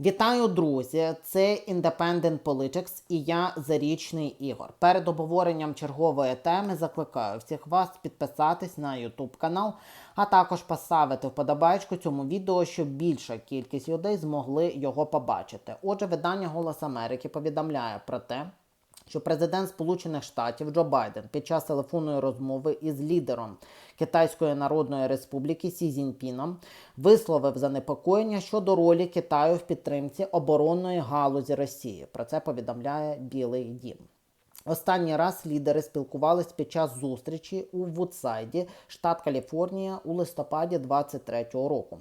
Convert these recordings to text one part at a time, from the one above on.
Вітаю, друзі! Це Independent Politics і я Зарічний Ігор. Перед обговоренням чергової теми закликаю всіх вас підписатись на YouTube канал, а також поставити вподобайку цьому відео, щоб більша кількість людей змогли його побачити. Отже, видання Голос Америки повідомляє про те, що президент Сполучених Штатів Джо Байден під час телефонної розмови із лідером Китайської Народної Республіки Сі Цзіньпіном висловив занепокоєння щодо ролі Китаю в підтримці оборонної галузі Росії. Про це повідомляє Білий Дім. Останній раз лідери спілкувались під час зустрічі у Вудсайді, штат Каліфорнія, у листопаді 23-го року.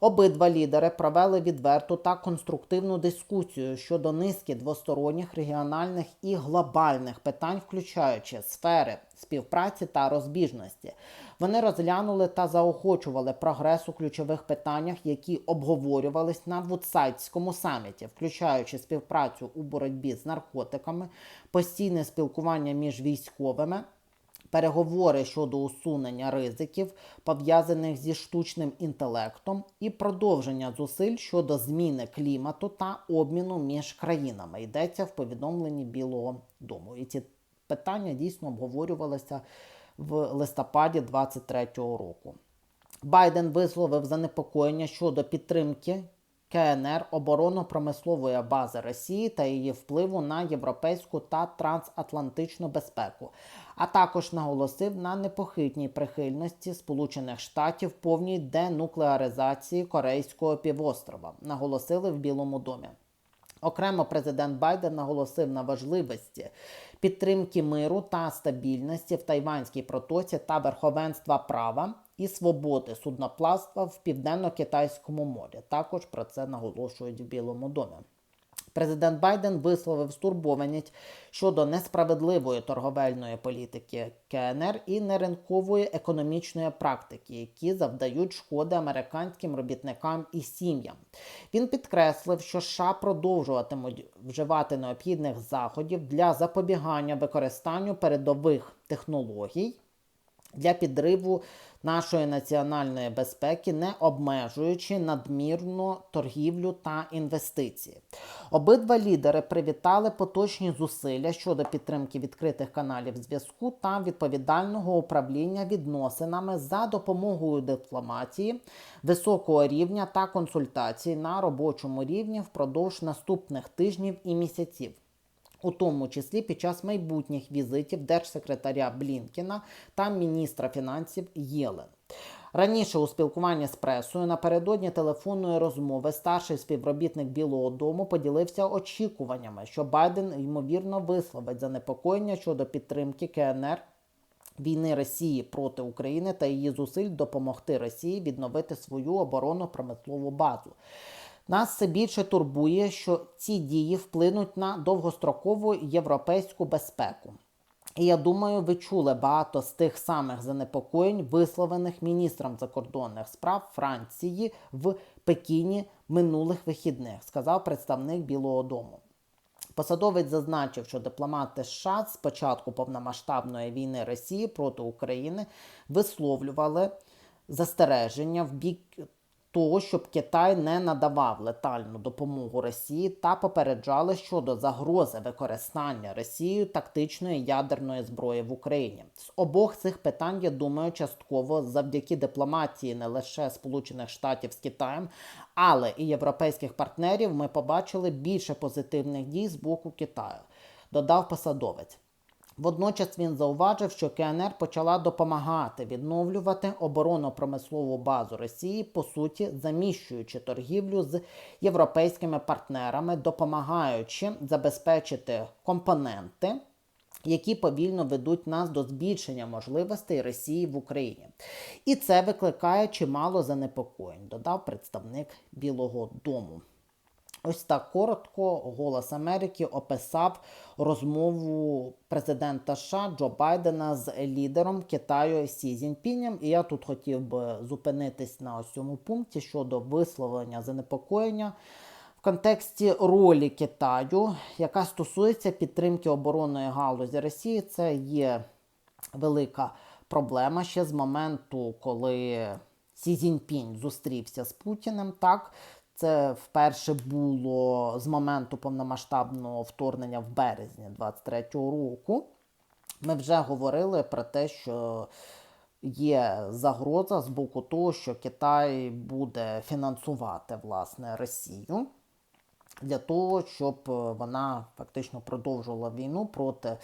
Обидва лідери провели відверту та конструктивну дискусію щодо низки двосторонніх регіональних і глобальних питань, включаючи сфери співпраці та розбіжності. Вони розглянули та заохочували прогрес у ключових питаннях, які обговорювались на Вудсайдському саміті, включаючи співпрацю у боротьбі з наркотиками, постійне спілкування між військовими. Переговори щодо усунення ризиків, пов'язаних зі штучним інтелектом, і продовження зусиль щодо зміни клімату та обміну між країнами йдеться в повідомленні Білого Дому. І ці питання дійсно обговорювалися в листопаді 2023 року. Байден висловив занепокоєння щодо підтримки КНР оборонно-промислової бази Росії та її впливу на європейську та трансатлантичну безпеку, а також наголосив на непохитній прихильності Сполучених Штатів повній денуклеаризації Корейського півострова, наголосили в Білому домі. Окремо президент Байден наголосив на важливості підтримки миру та стабільності в Тайванській протоці та верховенства права і свободи судноплавства в південно-китайському морі. Також про це наголошують в Білому домі. Президент Байден висловив стурбованість щодо несправедливої торговельної політики КНР і неринкової економічної практики, які завдають шкоди американським робітникам і сім'ям. Він підкреслив, що США продовжуватимуть вживати необхідних заходів для запобігання використанню передових технологій для підриву нашої національної безпеки, не обмежуючи надмірну торгівлю та інвестиції. Обидва лідери привітали поточні зусилля щодо підтримки відкритих каналів зв'язку та відповідального управління відносинами за допомогою дипломатії, високого рівня та консультацій на робочому рівні впродовж наступних тижнів і місяців у тому числі під час майбутніх візитів держсекретаря Блінкіна та міністра фінансів Єлен. Раніше у спілкуванні з пресою напередодні телефонної розмови старший співробітник Білого Дому поділився очікуваннями, що Байден ймовірно висловить занепокоєння щодо підтримки КНР. Війни Росії проти України та її зусиль допомогти Росії відновити свою оборонно промислову базу. Нас все більше турбує, що ці дії вплинуть на довгострокову європейську безпеку. І я думаю, ви чули багато з тих самих занепокоєнь, висловлених міністром закордонних справ Франції в Пекіні минулих вихідних, сказав представник Білого Дому. Посадовець зазначив, що дипломати США з початку повномасштабної війни Росії проти України висловлювали застереження в бік того, щоб Китай не надавав летальну допомогу Росії та попереджали щодо загрози використання Росією тактичної ядерної зброї в Україні. З обох цих питань я думаю, частково завдяки дипломатії не лише Сполучених Штатів з Китаєм, але і європейських партнерів ми побачили більше позитивних дій з боку Китаю. Додав посадовець. Водночас він зауважив, що КНР почала допомагати відновлювати оборонно-промислову базу Росії, по суті, заміщуючи торгівлю з європейськими партнерами, допомагаючи забезпечити компоненти. Які повільно ведуть нас до збільшення можливостей Росії в Україні, і це викликає чимало занепокоєнь, додав представник Білого Дому. Ось так коротко Голос Америки описав розмову президента США Джо Байдена з лідером Китаю Сі Цзіньпінем. І я тут хотів би зупинитись на ось цьому пункті щодо висловлення занепокоєння в контексті ролі Китаю, яка стосується підтримки оборонної галузі Росії. Це є велика проблема ще з моменту, коли Сі Цзіньпінь зустрівся з Путіним. Так Це вперше було з моменту повномасштабного вторгнення в березні 23-го року. Ми вже говорили про те, що є загроза з боку того, що Китай буде фінансувати власне Росію для того, щоб е, вона фактично продовжувала війну проти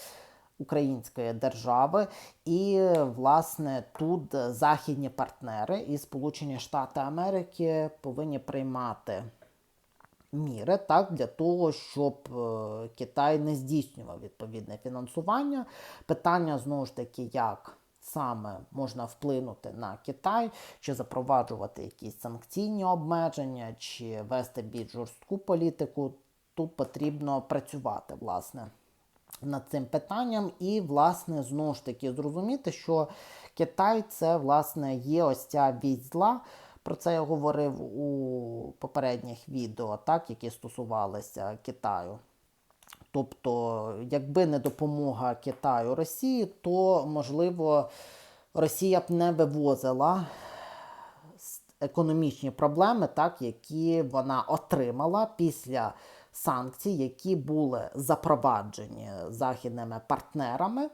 української держави. І, власне, тут західні партнери і Сполучені Штати Америки повинні приймати міри так, для того, щоб е, Китай не здійснював відповідне фінансування. Питання знову ж таки, як саме можна вплинути на Китай, чи запроваджувати якісь санкційні обмеження, чи вести більш жорстку політику. Тут потрібно працювати, власне. Над цим питанням, і, власне, знову ж таки зрозуміти, що Китай це, власне, є ось ця вість зла. Про це я говорив у попередніх відео, так, які стосувалися Китаю. Тобто, якби не допомога Китаю Росії, то можливо Росія б не вивозила економічні проблеми, так, які вона отримала після санкцій, які були запроваджені західними партнерами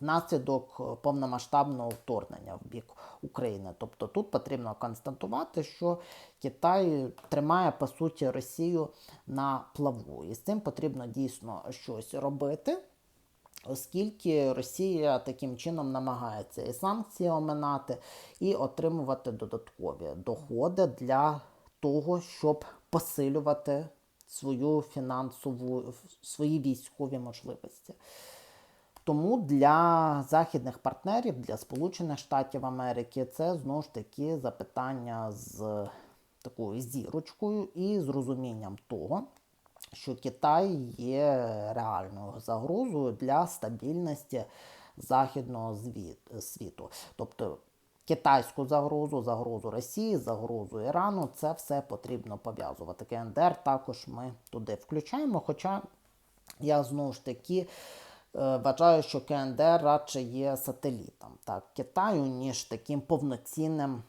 внаслідок повномасштабного вторгнення в бік України. Тобто тут потрібно констатувати, що Китай тримає по суті Росію на плаву, і з цим потрібно дійсно щось робити. Оскільки Росія таким чином намагається і санкції оминати, і отримувати додаткові доходи для того, щоб посилювати свою фінансову, свої військові можливості. Тому для західних партнерів, для Сполучених Штатів Америки, це знову ж таки запитання з такою зірочкою і з розумінням того, що Китай є реальною загрозою для стабільності західного світу. Тобто китайську загрозу, загрозу Росії, загрозу Ірану це все потрібно пов'язувати. КНДР також ми туди включаємо. Хоча я знову ж таки е, вважаю, що КНДР радше є сателітом так, Китаю, ніж таким повноцінним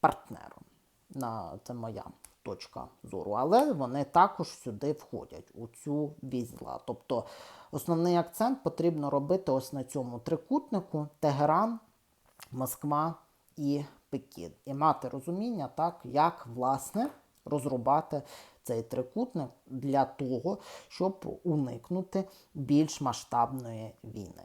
партнером. На, це моя точка зору. Але вони також сюди входять у цю вісь зла. Тобто основний акцент потрібно робити ось на цьому трикутнику Тегеран, Москва і Пекін. І мати розуміння, так, як власне розрубати цей трикутник для того, щоб уникнути більш масштабної війни.